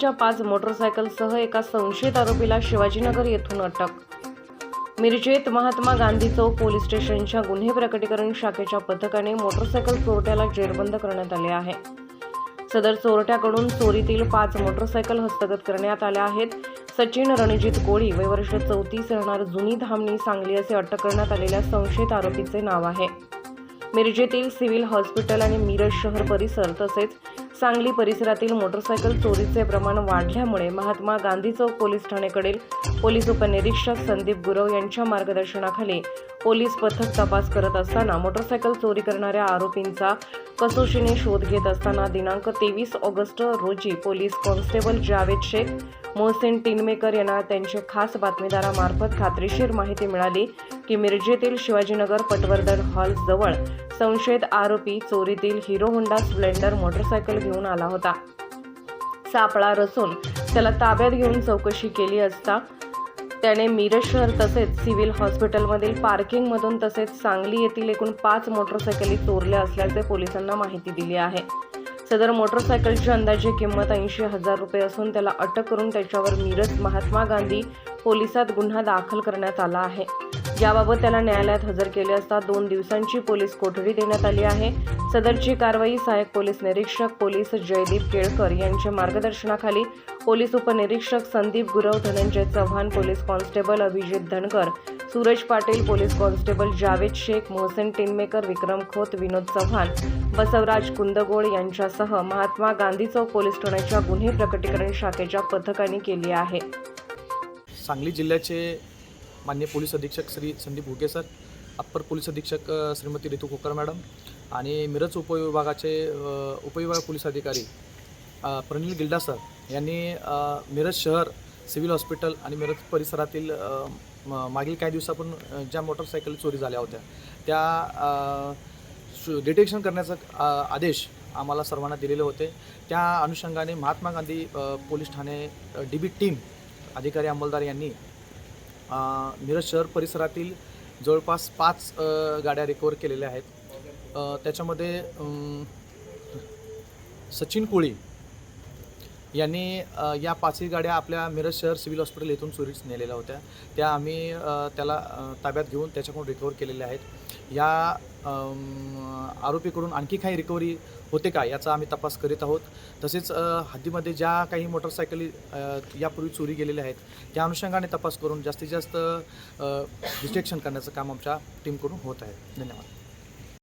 मिरजेत पाच मोटरसायकलसह एका संशयित आरोपीला शिवाजीनगर येथून अटक. मिरजेत महात्मा गांधी चौक पोलीस स्टेशनच्या गुन्हे प्रकटीकरण शाखेच्या पथकाने मोटरसायकल चोरट्याला जेरबंद करण्यात आले आहे. सदर चोरट्याकडून चोरीतील पाच मोटरसायकल हस्तगत करण्यात आल्या आहेत. सचिन रणजित कोळी वय वर्ष चौतीस राहणार जुनी धामणी सांगली असे अटक करण्यात आलेल्या संशयित आरोपीचे नाव आहे. मिरजेतील सिव्हिल हॉस्पिटल आणि मिरज शहर परिसर तसेच सांगली परिसरातील मोटरसायकल चोरीचे प्रमाण वाढल्यामुळे महात्मा गांधी चौक पोलीस ठाणेकडील पोलीस उपनिरीक्षक संदीप गुरव यांच्या मार्गदर्शनाखाली पोलीस पथक तपास करत असताना मोटरसायकल चोरी करणाऱ्या आरोपींचा कसोशीने शोध घेत असताना दिनांक तेवीस ऑगस्ट रोजी पोलीस कॉन्स्टेबल जावेद शेख मोहसेन टिनमेकर यांना त्यांच्या खास बातमीदारामार्फत खात्रीशीर माहिती मिळाली की मिरजेतील शिवाजीनगर पटवर्धन हॉल जवळ संशयित आरोपी चोरीतील हिरो होंडा स्प्लेंडर मोटरसायकल घेऊन आला होता. सापळा रचून त्याला ताब्यात घेऊन चौकशी केली असता त्याने मिरज शहर तसेच सिव्हिल हॉस्पिटलमधील पार्किंगमधून तसेच सांगली येथील एकूण पाच मोटरसायकली चोरल्या असल्याचे पोलिसांना माहिती दिली आहे. सदर मोटरसायकलची अंदाजे किंमत ऐंशी हजार रुपये असून त्याला अटक करून त्याच्यावर मिरज महात्मा गांधी पोलिसात गुन्हा दाखल करण्यात आला आहे. याबाबत त्याला न्यायालयात हजर केले असता दोन दिवसांची पोलीस कोठडी देण्यात आली आहे. सदरची कारवाई सहाय्यक पोलीस निरीक्षक पोलीस जयदीप केळकर यांच्या मार्गदर्शनाखाली पोलीस उपनिरीक्षक Sandeep Gurav Dhananjay Chavan police constable Abhijit Dhankar Suraj Patil police constable Javed Shaikh Mohsen Tinmaker Vikram Khot Vinod Chavan Basavaraj Kundgol यांच्यासह महात्मा गांधी चौक पोलीस ठाण्याच्या गुन्हे प्रकटीकरण शाखेच्या पथकाने केली आहे. सांगली जिल्ह्याचे मान्य पोलीस अधीक्षक श्री संदीप हुके सर अप्पर पोलीस अधीक्षक श्रीमती रितू खोकर मॅडम आणि मिरज उपविभागाचे उपविभाग पोलीस अधिकारी प्रनिल गिल्डा सर यांनी मिरज शहर सिव्हिल हॉस्पिटल आणि मिरज परिसरातील मागील काही दिवसापूर्वी ज्या मोटरसायकल चोरी झाल्या होत्या त्या डिटेक्शन करण्याचा आदेश आम्हाला सर्वांना दिलेले होते. त्या अनुषंगाने महात्मा गांधी पोलीस ठाणे डी बी टीम अधिकारी अंमलदार यांनी मिरज शहर परिसरातील जवळपास पाच गाड्या रिकवर केलेल्या आहेत. त्याच्यामध्ये सचिन कोळी यांनी या पाचही गाड्या आपल्या मिरज शहर सिव्हिल हॉस्पिटल येथून चोरीस नेलेल्या होत्या. त्या आम्ही त्याला ताब्यात घेऊन त्याच्याकडून रिकवर केलेल्या आहेत. या आरोपीकडून आणखी काही रिकव्हरी होते का याचा आम्ही तपास करीत आहोत. तसेच हद्दीमध्ये ज्या काही मोटरसायकली यापूर्वी चोरी गेलेल्या आहेत त्या अनुषंगाने तपास करून जास्तीत जास्त डिटेक्शन करण्याचं काम आमच्या टीमकडून होत आहे. धन्यवाद.